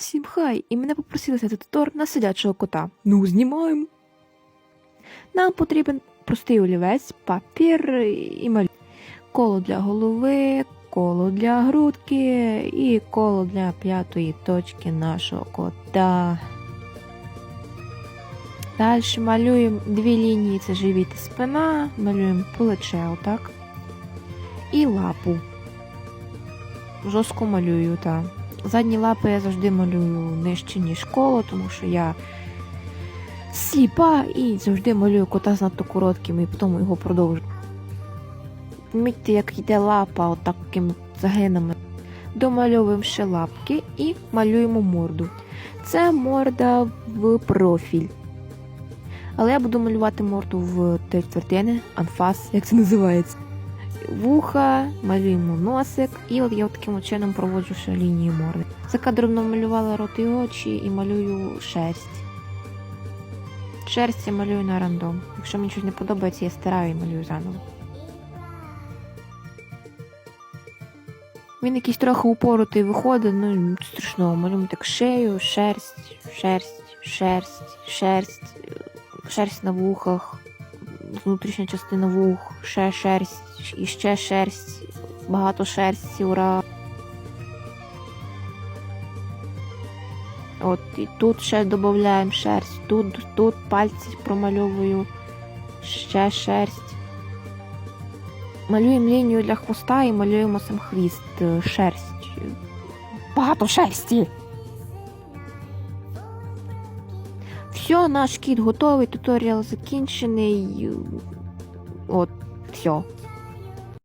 Всім хай, і мене попросили зняти тутор на сидячого кота. Ну, знімаємо. Нам потрібен простий олівець, папір і малюнок. Коло для голови, коло для грудки і коло для п'ятої точки нашого кота. Далі малюємо дві лінії, це живіт і спина, малюємо плече отак. І лапу. Жорстко малюю, так. Задні лапи я завжди малюю нижче, ніж коло, тому що я сліпа і завжди малюю кота занадто коротким і потім його продовжую. Помітьте, як йде лапа отакими загинами. Домальовуємо ще лапки і малюємо морду. Це морда в профіль. Але я буду малювати морду в три четвертини, анфас, як це називається. Вуха, малюємо носик, і от я таким чином проводжу ще лінію морди. За кадром намалювала рот і очі і малюю шерсть. Шерсть я малюю на рандом. Якщо мені щось не подобається, я стираю і малюю заново. Він якийсь трохи упоротий виходить, ну страшного. Малюємо так шею, шерсть, шерсть, шерсть, шерсть, шерсть на вухах, внутрішня частина вух, ще шерсть, і ще шерсть, багато шерсті, ура. От і тут ще додаємо шерсть, тут, тут пальці промальовую, ще шерсть. Малюємо лінію для хвоста і малюємо сам хвіст, е, шерсть. Багато шерсті. Все, наш кіт готовий, туторіал закінчений. От, все.